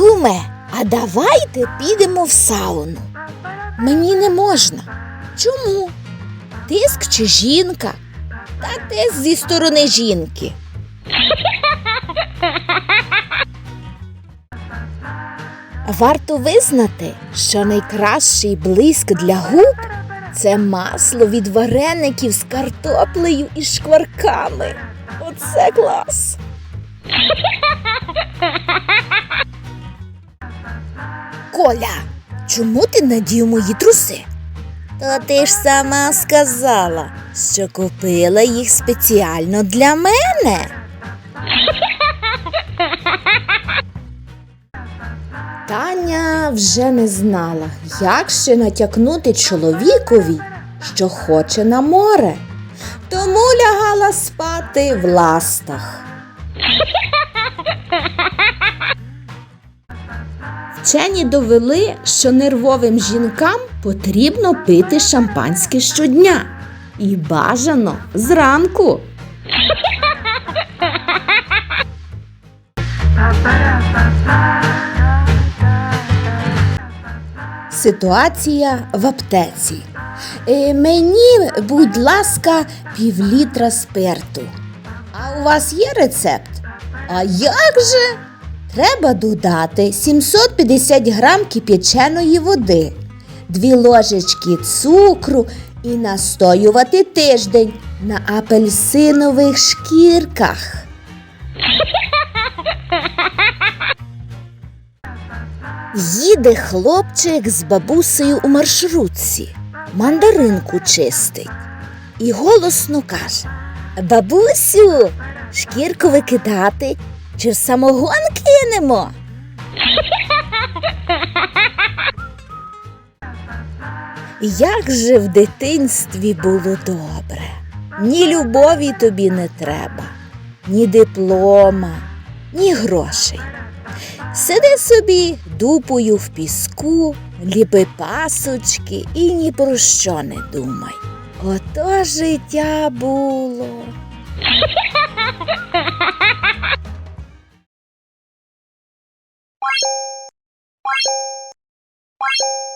Куме, а давайте підемо в сауну. Мені не можна. Чому? Тиск чи жінка? Та тиск зі сторони жінки. Варто визнати, що найкращий блиск для губ це масло від вареників з картоплею і шкварками. Оце клас! Коля, чому ти надів мої труси? То ти ж сама сказала, що купила їх спеціально для мене. Таня вже не знала, як ще натякнути чоловікові, що хоче на море, тому лягала спати в ластах. Вчені довели, що нервовим жінкам потрібно пити шампанське щодня і бажано зранку. Ситуація в аптеці. Е, мені, будь ласка, півлітра спирту. А у вас є рецепт? А як же? Треба додати 750 грам кип'яченої води, дві ложечки цукру і настоювати тиждень на апельсинових шкірках. Їде хлопчик з бабусею у маршрутці, мандаринку чистить і голосно каже: Бабусю, шкірку викидати чи в самогон зупинимо. Як же в дитинстві було добре, ні любові тобі не треба, ні диплома, ні грошей. Сиди собі дупою в піску, ліпи пасочки і ні про що не думай. Ото життя було. Wow.